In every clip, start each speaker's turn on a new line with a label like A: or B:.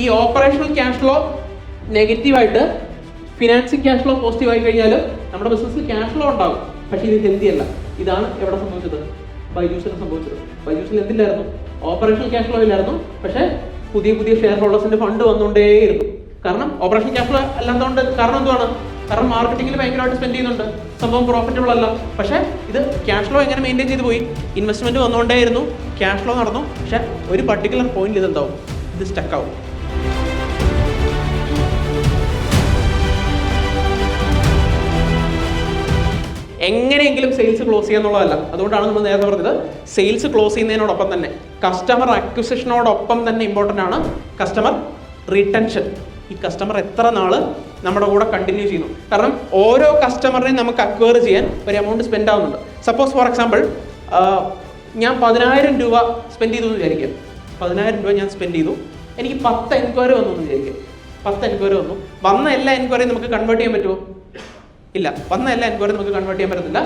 A: ഈ operational cash flow നെഗറ്റീവായിട്ട് financing cash flow positive ആയി കഴിഞ്ഞാൽ നമ്മുടെ ബിസിനസ്സിൽ ക്യാഷ് ഫ്ലോ ഉണ്ടാകും പക്ഷേ ഇത് ഹെൽത്തി അല്ല. ഇതാണ് എവിടെ സംഭവിച്ചത്? ബൈജൂസിന് സംഭവിച്ചത്. ബൈജൂസിൽ എന്തില്ലായിരുന്നു? ഓപ്പറേഷണൽ ക്യാഷ് ഫ്ലോ ഇല്ലായിരുന്നു. പക്ഷേ പുതിയ പുതിയ ഷെയർ ഹോൾഡേഴ്സിന്റെ ഫണ്ട് വന്നുകൊണ്ടേയിരുന്നു. കാരണം ഓപ്പറേഷൻ ക്യാഷ് ഫ്ലോ അല്ലാത്തതുകൊണ്ട് കാരണം എന്തുവാണ്? കാരണം മാർക്കറ്റിംഗിൽ ഭയങ്കരമായിട്ട് സ്പെൻഡ് ചെയ്യുന്നുണ്ട്. സംഭവം പ്രോഫിറ്റബിൾ അല്ല. പക്ഷേ ഇത് ക്യാഷ് ഫ്ലോ എങ്ങനെ മെയിന്റെയിൻ ചെയ്ത് പോയി? ഇൻവെസ്റ്റ്മെന്റ് വന്നുകൊണ്ടേയിരുന്നു. ക്യാഷ് ഫ്ലോ നടന്നു. പക്ഷേ ഒരു പർട്ടിക്കുലർ പോയിന്റ് ഇത് എന്താവും ഇത് സ്റ്റക്ക് എങ്ങനെയെങ്കിലും സെയിൽസ് ക്ലോസ് ചെയ്യാന്നുള്ളതല്ല അതുകൊണ്ടാണ് നമ്മൾ നേരത്തെ പറഞ്ഞത് സെയിൽസ് ക്ലോസ് ചെയ്യുന്നതിനോടൊപ്പം തന്നെ കസ്റ്റമർ അക്വിസിഷനോടൊപ്പം തന്നെ ഇമ്പോർട്ടന്റ് ആണ് കസ്റ്റമർ റിട്ടൻഷൻ ഈ കസ്റ്റമർ എത്ര നാൾ നമ്മുടെ കൂടെ കണ്ടിന്യൂ ചെയ്യുന്നു. കാരണം ഓരോ കസ്റ്റമറിനെയും നമുക്ക് അക്വയർ ചെയ്യാൻ ഒരു എമൗണ്ട് സ്പെൻഡ് ആവുന്നുണ്ട്. സപ്പോസ് ഫോർ എക്സാമ്പിൾ ഞാൻ പതിനായിരം രൂപ സ്പെൻഡ് ചെയ്തു എന്ന് വിചാരിക്കാം പതിനായിരം രൂപ ഞാൻ സ്പെൻഡ് ചെയ്തു. എനിക്ക് പത്ത് എൻക്വയറി വന്നു എന്ന് വിചാരിക്കാം പത്ത് എൻക്വയറി വന്നു. വന്ന എല്ലാ എൻക്വയറിയും നമുക്ക് കൺവേർട്ട് ചെയ്യാൻ പറ്റുമോ? ഇല്ല. വന്ന എല്ലാ എൻക്വയറി നമുക്ക് കൺവേർട്ട് ചെയ്യാൻ പറ്റത്തില്ല.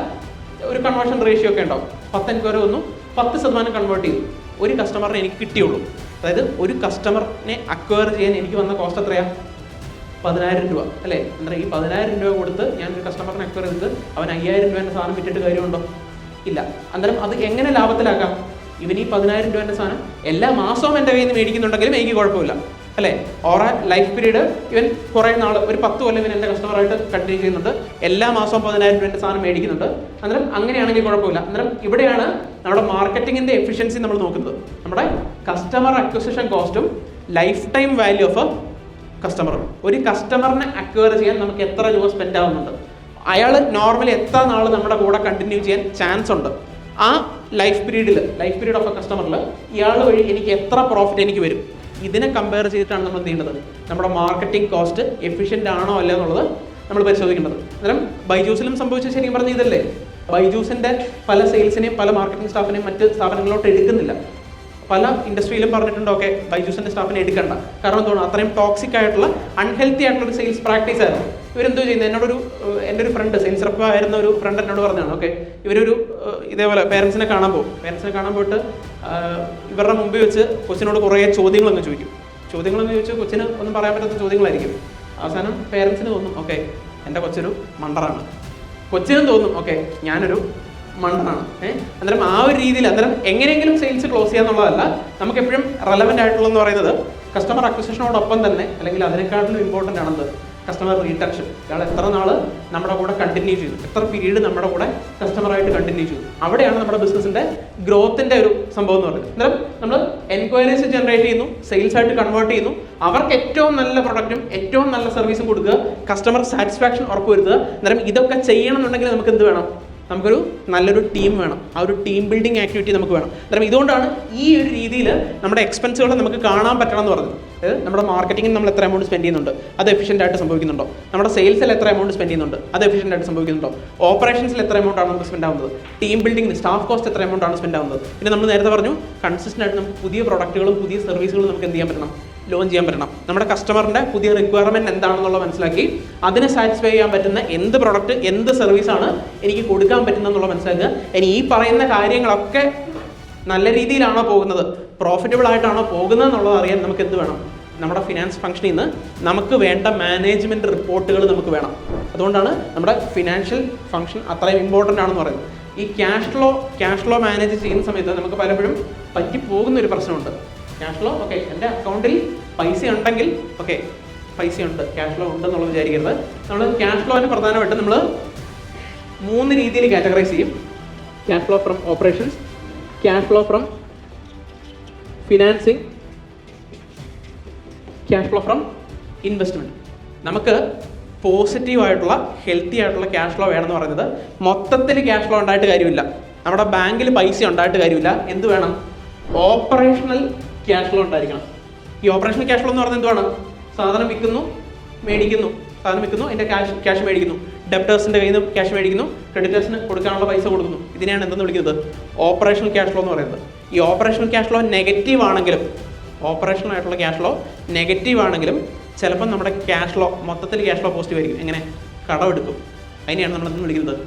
A: ഒരു കൺവേർഷൻ റേഷ്യോ ഒക്കെ ഉണ്ടാവും. പത്ത് എൻക്വയറി വന്നു പത്ത് ശതമാനം കൺവേർട്ട് ചെയ്തു. ഒരു കസ്റ്റമറിനെ എനിക്ക് കിട്ടിയുള്ളൂ. അതായത് ഒരു കസ്റ്റമറിനെ അക്വയർ ചെയ്യാൻ എനിക്ക് വന്ന കോസ്റ്റ് എത്രയാണ് പതിനായിരം രൂപ. അല്ലേ? എന്താ ഈ പതിനായിരം രൂപ കൊടുത്ത് ഞാൻ ഒരു കസ്റ്റമറിനെ അക്വയർ ചെയ്ത് അവൻ അയ്യായിരം രൂപേന്റെ സാധനം വിറ്റിട്ട് കാര്യമുണ്ടോ? ഇല്ല. അന്നേരം അത് എങ്ങനെ ലാഭത്തിലാക്കാം? ഇവൻ ഈ പതിനായിരം രൂപേന്റെ സാധനം എല്ലാ മാസവും എന്റെ കയ്യിൽ നിന്ന് മേടിക്കുന്നുണ്ടെങ്കിലും എനിക്ക് കുഴപ്പമില്ല. അല്ലേ? ഓറ ലൈഫ് പീരീഡ് ഇവൻ കുറേ നാൾ ഒരു പത്ത് കൊല്ലം ഇവൻ എന്റെ കസ്റ്റമറായിട്ട് കണ്ടിന്യൂ ചെയ്യുന്നുണ്ട്. എല്ലാ മാസവും പതിനായിരം രൂപ സാധനം മേടിക്കുന്നുണ്ട്. അന്നേരം അങ്ങനെയാണെങ്കിൽ കുഴപ്പമില്ല. അന്നേരം ഇവിടെയാണ് നമ്മുടെ മാർക്കറ്റിംഗിന്റെ എഫിഷ്യൻസി നമ്മൾ നോക്കുന്നത്. നമ്മുടെ കസ്റ്റമർ അക്വസിഷൻ കോസ്റ്റും life time value of customer ഒരു കസ്റ്റമറിനെ അക്വയർ ചെയ്യാൻ നമുക്ക് എത്ര രൂപ സ്പെൻഡ് ആവുന്നുണ്ട്? അയാൾ നോർമലി എത്ര നാൾ നമ്മുടെ കൂടെ കണ്ടിന്യൂ ചെയ്യാൻ ചാൻസ് ഉണ്ട്? ആ ലൈഫ് പീരീഡിൽ ലൈഫ് പീരീഡ് ഓഫ് എ കസ്റ്റമറിൽ ഇയാൾ വഴി എനിക്ക് എത്ര പ്രോഫിറ്റ് എനിക്ക് വരും? ഇതിനെ കമ്പയർ ചെയ്തിട്ടാണ് നമ്മൾ എന്ത് ചെയ്യുന്നത്? നമ്മുടെ മാർക്കറ്റിംഗ് കോസ്റ്റ് എഫിഷ്യന്റ് ആണോ അല്ല എന്നുള്ളത് നമ്മൾ പരിശോധിക്കേണ്ടത്. അന്നേരം ബൈജൂസിലും സംഭവിച്ച ശരിക്കും പറഞ്ഞ ഇതല്ലേ? ബൈജൂസിന്റെ പല സെയിൽസിനെയും പല മാർക്കറ്റിംഗ് സ്റ്റാഫിനെയും മറ്റ് സ്ഥാപനങ്ങളിലോട്ട് എടുക്കുന്നില്ല. പല ഇൻഡസ്ട്രിയിലും പറഞ്ഞിട്ടുണ്ട് ഓക്കെ ബൈജൂസിന്റെ സ്റ്റാഫിനെ എടുക്കണ്ട. കാരണം എന്താണ് അത്രയും ടോക്സിക് ആയിട്ടുള്ള അൺഹെൽത്തി ആയിട്ടുള്ള ഒരു സെയിൽസ് പ്രാക്ടീസ് ആയിരുന്നു. ഇവരെന്തോ ചെയ്യുന്നത്? എന്നോടൊരു എന്റെ ഒരു ഫ്രണ്ട് സെയിൽസ് റെപ്പ് ആയിരുന്ന ഒരു ഫ്രണ്ട് എന്നോട് പറഞ്ഞാണ് ഓക്കെ ഇവരൊരു ഇതേപോലെ പേരൻസിനെ കാണാൻ പോകും. പേരൻസിനെ കാണാൻ പോയിട്ട് ഇവരുടെ മുമ്പിൽ വെച്ച് കൊച്ചിനോട് കുറേ ചോദ്യങ്ങളൊന്ന് ചോദിക്കും. ചോദ്യങ്ങളെന്ന് ചോദിച്ചാൽ കൊച്ചിന് ഒന്നും പറയാൻ പറ്റാത്ത ചോദ്യങ്ങളായിരിക്കും. അവസാനം പേരൻസിന് തോന്നും ഓക്കെ എന്റെ കൊച്ചൊരു മണ്ടറാണ് കൊച്ചിനും തോന്നും ഓക്കെ ഞാനൊരു മണ്ടനാണ്. ഏഹ് അന്നേരം ആ ഒരു രീതിയിൽ അന്നേരം എങ്ങനെയെങ്കിലും സെയിൽസ് ക്ലോസ് ചെയ്യാന്നുള്ളതല്ല നമുക്ക് എപ്പോഴും റെലവന്റ് ആയിട്ടുള്ളതെന്ന് പറയുന്നത് കസ്റ്റമർ അക്വസിഷനോടൊപ്പം തന്നെ അല്ലെങ്കിൽ അതിനെക്കാട്ടിലും ഇമ്പോർട്ടന്റ് ആണെന്ന് കസ്റ്റമർ റീടെൻഷൻ ഇയാൾ എത്ര നാൾ നമ്മുടെ കൂടെ കണ്ടിന്യൂ ചെയ്തു? എത്ര പീരീഡ് നമ്മുടെ കൂടെ കസ്റ്റമറായിട്ട് കണ്ടിന്യൂ ചെയ്തു? അവിടെയാണ് നമ്മുടെ ബിസിനസിന്റെ ഗ്രോത്തിന്റെ ഒരു സംഭവം എന്ന് പറയുന്നത്. അന്നേരം നമ്മൾ എൻക്വയറീസ് ജനറേറ്റ് ചെയ്യുന്നു സെയിൽസ് ആയിട്ട് കൺവേർട്ട് ചെയ്യുന്നു. അവർക്ക് ഏറ്റവും നല്ല പ്രൊഡക്റ്റും ഏറ്റവും നല്ല സർവീസും കൊടുക്കുക കസ്റ്റമർ സാറ്റിസ്ഫാക്ഷൻ ഉറപ്പുവരുത്തുക. അന്നേരം ഇതൊക്കെ ചെയ്യണമെന്നുണ്ടെങ്കിൽ നമുക്ക് എന്ത് വേണം? നമുക്കൊരു നല്ലൊരു ടീം വേണം. ആ ഒരു ടീം ബിൽഡിംഗ് ആക്ടിവിറ്റി നമുക്ക് വേണം. അന്നേരം ഇതുകൊണ്ടാണ് ഈ ഒരു രീതിയിൽ നമ്മുടെ എക്സ്പെൻസുകൾ നമുക്ക് കാണാൻ പറ്റണം എന്ന് പറഞ്ഞത്. അതായത് നമ്മുടെ മാർക്കറ്റിംഗിൽ നമ്മൾ എത്ര എമൗണ്ട് സ്പെൻഡ് ചെയ്യുന്നുണ്ട്? അത് എഫിഷ്യന്റ് ആയിട്ട് സംഭവിക്കുന്നുണ്ടോ? നമ്മുടെ സെയിൽസിൽ എത്ര എമൗണ്ട് സ്പെൻഡ് ചെയ്യുന്നുണ്ട്? അത് എഫിഷ്യന്റ് ആയിട്ട് സംഭവിക്കുന്നുണ്ടോ? ഓപ്പറേഷൻസിൽ എത്ര എമൗണ്ട് ആണ് നമുക്ക് സ്പെൻഡ് ആവുന്നത്? ടീം ബിൽഡിംഗ് സ്റ്റാഫ് കോസ്റ്റ് എത്ര എമൗണ്ട് ആണ് സ്പെൻഡ് ആവുന്നത്? പിന്നെ നമ്മൾ നേരത്തെ പറഞ്ഞു കൺസിസ്റ്റന്റ് ആയിട്ട് നമുക്ക് പുതിയ പ്രോഡക്റ്റുകളും പുതിയ സർവീസുകളും നമുക്ക് എന്ത് ചെയ്യാൻ പറ്റണം? ലോഞ്ച് ചെയ്യാൻ പറ്റണം. നമ്മുടെ കസ്റ്റമറിന്റെ പുതിയ റിക്വയർമെന്റ് എന്താണെന്നുള്ള മനസ്സിലാക്കി അതിനെ സാറ്റിസ്ഫൈ ചെയ്യാൻ പറ്റുന്ന എന്ത് പ്രോഡക്റ്റ് എന്ത് സർവീസാണ് എനിക്ക് കൊടുക്കാൻ പറ്റുന്നതെന്നുള്ള മനസ്സിലാക്കുക. ഇനി ഈ പറയുന്ന കാര്യങ്ങളൊക്കെ നല്ല രീതിയിലാണോ പോകുന്നത്? പ്രോഫിറ്റബിൾ ആയിട്ടാണോ പോകുന്നത് എന്നുള്ളത് അറിയാൻ നമുക്ക് എന്ത് വേണം? നമ്മുടെ ഫിനാൻസ് ഫംഗ്ഷനിൽ നിന്ന് നമുക്ക് വേണ്ട മാനേജ്മെന്റ് റിപ്പോർട്ടുകൾ നമുക്ക് വേണം. അതുകൊണ്ടാണ് നമ്മുടെ ഫിനാൻഷ്യൽ ഫംഗ്ഷൻ അത്രയും ഇമ്പോർട്ടന്റ് ആണെന്ന് പറയുന്നത്. ഈ cash flow cash flow manage ചെയ്യുന്ന സമയത്ത് നമുക്ക് പലപ്പോഴും പറ്റി പോകുന്ന ഒരു പ്രശ്നമുണ്ട്. ക്യാഷ് ഫ്ലോ ഓക്കെ എന്റെ അക്കൗണ്ടിൽ പൈസ ഉണ്ടെങ്കിൽ ഓക്കെ പൈസ ഉണ്ട് ക്യാഷ് ഫ്ലോ ഉണ്ടെന്നുള്ളത് വിചാരിക്കരുത്. നമ്മൾ ക്യാഷ് ഫ്ലോനെ പ്രധാനമായിട്ടും നമ്മൾ മൂന്ന് രീതിയിൽ കാറ്റഗറൈസ് ചെയ്യും. Cash flow from operations cash flow from financing cash flow from investment നമുക്ക് പോസിറ്റീവ് ആയിട്ടുള്ള ഹെൽത്തി ആയിട്ടുള്ള ക്യാഷ് ഫ്ലോ വേണമെന്ന് പറയുന്നത് മൊത്തത്തിൽ ക്യാഷ് ഫ്ലോ ഉണ്ടായിട്ട് കാര്യമില്ല. നമ്മുടെ ബാങ്കിൽ പൈസ ഉണ്ടായിട്ട് കാര്യമില്ല. എന്ത് വേണം? ഓപ്പറേഷണൽ ക്യാഷ് ഫ്ലോ ഉണ്ടായിരിക്കണം. ഈ ഓപ്പറേഷണൽ ക്യാഷ് ഫ്ലോ എന്ന് പറയുന്നത് എന്തുവാണ്? സാധനം വിൽക്കുന്നു മേടിക്കുന്നു. സാധനം വിൽക്കുന്നു അതിന്റെ ക്യാഷ് ക്യാഷ് മേടിക്കുന്നു. ഡെപ്റ്റേഴ്സിന്റെ കയ്യിൽ നിന്ന് ക്യാഷ് മേടിക്കുന്നു. ക്രെഡിറ്റേഴ്സിന് കൊടുക്കാനുള്ള പൈസ കൊടുക്കുന്നു. ഇതിനെയാണ് എന്തെന്ന് വിളിക്കുന്നത്? ഓപ്പറേഷണൽ ക്യാഷ് ഫ്ലോ എന്ന് പറയുന്നത്. ഈ ഓപ്പറേഷണൽ ക്യാഷ് ഫ്ലോ നെഗറ്റീവ് ആണെങ്കിലും ഓപ്പറേഷണൽ ആയിട്ടുള്ള ക്യാഷ് ഫ്ലോ നെഗറ്റീവ് ആണെങ്കിലും ചിലപ്പം നമ്മുടെ ക്യാഷ് ഫ്ലോ മൊത്തത്തിൽ ക്യാഷ് ഫ്ലോ പോസിറ്റീവ് ആയിരിക്കും. എങ്ങനെ? കടമെടുക്കും അതിനെയാണ് നമ്മൾ എന്തെന്ന് വിളിക്കുന്നത്?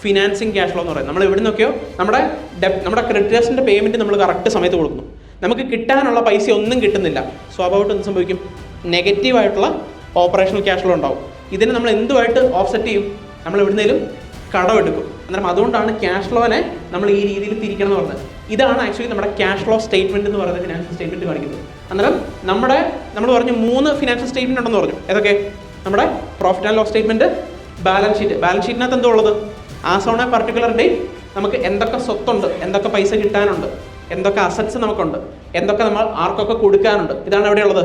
A: ഫിനാൻസിങ് ക്യാഷ് ഫ്ലോ എന്ന് പറയുന്നത്. നമ്മൾ എവിടെ നിന്നൊക്കെയോ നമ്മുടെ ഡെപ് നമ്മുടെ ക്രെഡിറ്റേഴ്സിന്റെ പേയ്മെന്റ് നമ്മൾ കറക്റ്റ് സമയത്ത് കൊടുക്കുന്നു. നമുക്ക് കിട്ടാനുള്ള പൈസ ഒന്നും കിട്ടുന്നില്ല. സ്വാഭാവികമായിട്ടും എന്ത് സംഭവിക്കും? നെഗറ്റീവായിട്ടുള്ള ഓപ്പറേഷണൽ ക്യാഷ് ഫ്ലോ ഉണ്ടാവും. ഇതിനെ നമ്മൾ എന്തുമായിട്ട് ഓഫ്സെറ്റ് ചെയ്യും? നമ്മൾ എവിടുന്നേലും കടമെടുക്കും അന്നേരം അതുകൊണ്ടാണ് ക്യാഷ് ഫ്ലോനെ നമ്മൾ ഈ രീതിയിൽ തിരിക്കണം എന്ന് പറഞ്ഞത്. ഇതാണ് ആക്ച്വലി നമ്മുടെ ക്യാഷ് ഫ്ലോ സ്റ്റേറ്റ്മെന്റ് എന്ന് പറയുന്നത് ഫിനാൻഷ്യൽ സ്റ്റേറ്റ്മെന്റ് കാണിക്കുന്നത്. അന്നേരം നമ്മുടെ നമ്മൾ പറഞ്ഞു മൂന്ന് ഫിനാൻഷ്യൽ സ്റ്റേറ്റ്മെന്റ് ഉണ്ടെന്ന് പറഞ്ഞു. ഏതൊക്കെ? നമ്മുടെ profit and loss statement balance sheet balance ഷീറ്റിനകത്ത് എന്തോ ഉള്ളത്? ആ എ പർട്ടിക്കുലർ ഡേ നമുക്ക് എന്തൊക്കെ സ്വത്തുണ്ട് എന്തൊക്കെ പൈസ കിട്ടാനുണ്ട് എന്തൊക്കെ അസറ്റ്സ് നമുക്കുണ്ട് എന്തൊക്കെ നമ്മൾ ആർക്കൊക്കെ കൊടുക്കാനുണ്ട്. ഇതാണ് എവിടെയുള്ളത്?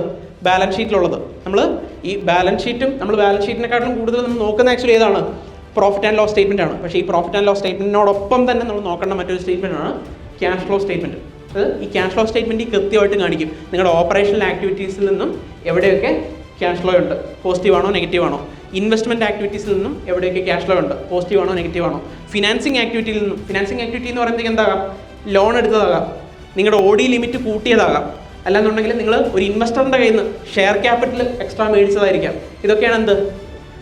A: ബാലൻസ് ഷീറ്റിലുള്ളത് നമ്മൾ ഈ ബാലൻസ് ഷീറ്റും നമ്മൾ ബാലൻസ് ഷീറ്റിനെക്കാട്ടിലും കൂടുതൽ നമ്മൾ നോക്കുന്ന ആക്ച്വലി ഏതാണ്? പ്രോഫിറ്റ് ആൻഡ് ലോസ് സ്റ്റേറ്റ്മെന്റ് ആണ്. പക്ഷേ ഈ പ്രോഫിറ്റ് ആൻഡ് ലോസ് സ്റ്റേറ്റ്മെന്റിനോടൊപ്പം തന്നെ നമ്മൾ നോക്കേണ്ട മറ്റൊരു സ്റ്റേറ്റ്മെന്റ് ആണ് ക്യാഷ് ഫ്ലോ സ്റ്റേറ്റ്മെന്റ് അത് ഈ ക്യാഷ് ഫ്ലോ സ്റ്റേറ്റ്മെന്റ് കൃത്യമായിട്ട് കാണിക്കും. നിങ്ങളുടെ ഓപ്പറേഷണൽ ആക്ടിവിറ്റീസിൽ നിന്നും എവിടെയൊക്കെ ക്യാഷ് ഫ്ലോ ഉണ്ട്? പോസിറ്റീവ് ആണോ നെഗറ്റീവ് ആണോ? ഇൻവെസ്റ്റ്മെന്റ് ആക്ടിവിറ്റീസിൽ നിന്നും എവിടെയൊക്കെ ക്യാഷ് ഫ്ലോ ഉണ്ട്? പോസിറ്റീവ് ആണോ നെഗറ്റീവ് ആണോ? ഫിനാൻസിങ് ആക്ടിവിറ്റിയിൽ നിന്നും ഫിനാൻസിങ് ആക്ടിവിറ്റി എന്ന് പറയുന്നത് എന്താകാം? ലോൺ എടുത്തതാകാം. നിങ്ങളുടെ ഓഡി ലിമിറ്റ് കൂട്ടിയതാകാം അല്ലാന്നുണ്ടെങ്കിൽ നിങ്ങൾ ഒരു ഇൻവെസ്റ്ററിന്റെ കയ്യിൽ നിന്ന് ഷെയർ ക്യാപിറ്റൽ എക്സ്ട്രാ മേടിച്ചതായിരിക്കാം. ഇതൊക്കെയാണ് എന്ത്?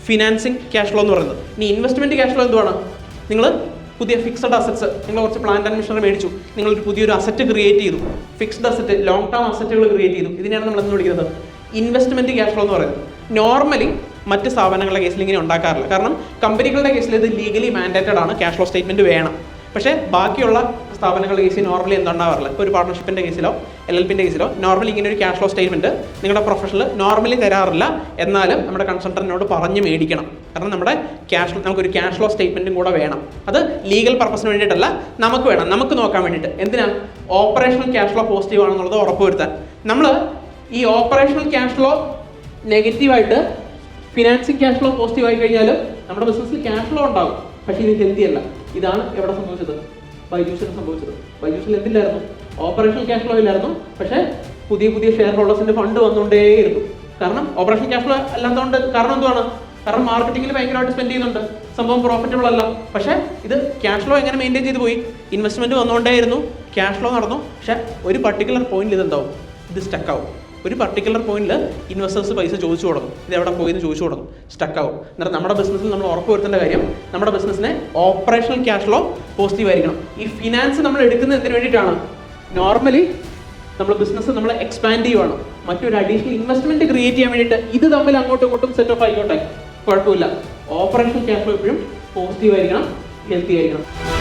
A: ഫിനാൻസിങ് ക്യാഷ് ഫ്ലോ എന്ന് പറയുന്നത്. ഇനി ഇൻവെസ്റ്റ്മെന്റ് ക്യാഷ് ഫ്ലോ എന്തുവാണ്? നിങ്ങൾ പുതിയ ഫിക്സഡ് അസറ്റ്സ് നിങ്ങൾ കുറച്ച് പ്ലാന്റ് ആൻഡ് മിഷനറി മേടിച്ചു. നിങ്ങൾ ഒരു പുതിയൊരു അസറ്റ് ക്രിയേറ്റ് ചെയ്തു. ഫിക്സ്ഡ് അസറ്റ് ലോങ് ടേം അസറ്റുകൾ ക്രിയേറ്റ് ചെയ്തു. ഇതിനെയാണ് നമ്മൾ എന്ന് വിളിക്കുന്നത്? ഇൻവെസ്റ്റ്മെന്റ് ക്യാഷ് ഫ്ലോ എന്ന് പറയുന്നത്. നോർമലി മറ്റ് സ്ഥാപനങ്ങളുടെ കേസിൽ ഇങ്ങനെ ഉണ്ടാക്കാറില്ല. കാരണം കമ്പനികളുടെ കേസിൽ ഇത് ലീഗലി മാൻഡേറ്റഡ് ആണ്. ക്യാഷ് ഫ്ലോ സ്റ്റേറ്റ്മെന്റ് വേണം. പക്ഷേ ബാക്കിയുള്ള സ്ഥാപനങ്ങളുടെ കേസിൽ നോർമലി എന്തുണ്ടാവാറില്ല ഇപ്പോൾ ഒരു പാർട്ണർഷിപ്പിന്റെ കേസിലോ എൽ എൽ പിന്റെ കേസിലോ നോർമലി ഇങ്ങനെ ഒരു ക്യാഷ് ഫ്ലോ സ്റ്റേറ്റ്മെന്റ് നിങ്ങളുടെ പ്രൊഫഷണൽ നോർമലി തരാറില്ല. എന്നാലും നമ്മുടെ കൺസൾട്ടന്റിനോട് പറഞ്ഞ് മേടിക്കണം. കാരണം നമ്മുടെ ക്യാഷ് നമുക്കൊരു ക്യാഷ് ഫ്ലോ സ്റ്റേറ്റ്മെന്റും കൂടെ വേണം. അത് ലീഗൽ പർപ്പസിന് വേണ്ടിയിട്ടല്ല നമുക്ക് വേണം. നമുക്ക് നോക്കാൻ വേണ്ടിയിട്ട്. എന്തിനാണ് ഓപ്പറേഷണൽ ക്യാഷ് ഫ്ലോ പോസിറ്റീവ് ആണെന്നുള്ളത് ഉറപ്പുവരുത്താൻ. നമ്മൾ ഈ ഓപ്പറേഷണൽ ക്യാഷ് ഫ്ലോ നെഗറ്റീവായിട്ട് ഫിനാൻസിങ് ക്യാഷ് ഫ്ലോ പോസിറ്റീവ് ആയി കഴിഞ്ഞാൽ നമ്മുടെ ബിസിനസ്സിൽ ക്യാഷ് ഫ്ലോ ഉണ്ടാകും പക്ഷേ ഇത് ഹെൽത്തി അല്ല. ഇതാണ് എവിടെ സംഭവിച്ചത്? ബൈജൂസിന് സംഭവിച്ചത്. ബൈജൂസിൽ എന്തില്ലായിരുന്നു? ഓപ്പറേഷണൽ ക്യാഷ് ഫ്ലോ ഇല്ലായിരുന്നു. പക്ഷേ പുതിയ പുതിയ ഷെയർ ഹോൾഡേഴ്സിന്റെ ഫണ്ട് വന്നുകൊണ്ടേയിരുന്നു. കാരണം ഓപ്പറേഷൻ ക്യാഷ് ഫ്ലോ അല്ലാത്തതുകൊണ്ട് കാരണം എന്തുവാണ്? കാരണം മാർക്കറ്റിംഗിൽ ഭയങ്കരമായിട്ട് സ്പെൻഡ് ചെയ്യുന്നുണ്ട്. സംഭവം പ്രോഫിറ്റബിൾ അല്ല. പക്ഷേ ഇത് ക്യാഷ് ഫ്ലോ എങ്ങനെ മെയിന്റെയിൻ ചെയ്ത് പോയി? ഇൻവെസ്റ്റ്മെന്റ് വന്നുകൊണ്ടേയിരുന്നു. ക്യാഷ് ഫ്ലോ നടന്നു. പക്ഷേ ഒരു പർട്ടിക്കുലർ പോയിന്റിൽ ഇതെന്താവും ഇത് സ്റ്റക്ക് ആവും. ഒരു പർട്ടിക്കുലർ പോയിന്റിൽ ഇൻവെസ്റ്റേഴ്സ് പൈസ ചോദിച്ചു തുടങ്ങും. ഇത് എവിടെ പോയി എന്ന് ചോദിച്ചു തുടങ്ങും. സ്റ്റക്ക് ആവും. എന്നിട്ട് നമ്മുടെ ബിസിനസ്സിൽ നമ്മൾ ഉറപ്പ് വരുത്തേണ്ട കാര്യം നമ്മുടെ ബിസിനസ്സിനെ ഓപ്പറേഷണൽ ക്യാഷ് ഫ്ലോ പോസിറ്റീവ് ആയിരിക്കണം. ഈ ഫിനാൻസ് നമ്മൾ എടുക്കുന്നത് എന്തിനു വേണ്ടിയിട്ടാണ്? നോർമലി നമ്മൾ ബിസിനസ് നമ്മൾ എക്സ്പാൻഡ് ചെയ്യുവാണ്. മറ്റൊരു അഡീഷണൽ ഇൻവെസ്റ്റ്മെന്റ് ക്രിയേറ്റ് ചെയ്യാൻ വേണ്ടിയിട്ട് ഇത് തമ്മിൽ അങ്ങോട്ടും ഇങ്ങോട്ടും സെറ്റ് ഓഫ് ആയിക്കോട്ടെ. കുഴപ്പമില്ല. ഓപ്പറേഷണൽ ക്യാഷ് ഫ്ലോ എപ്പോഴും പോസിറ്റീവ് ആയിരിക്കണം ഹെൽത്തി ആയിരിക്കണം.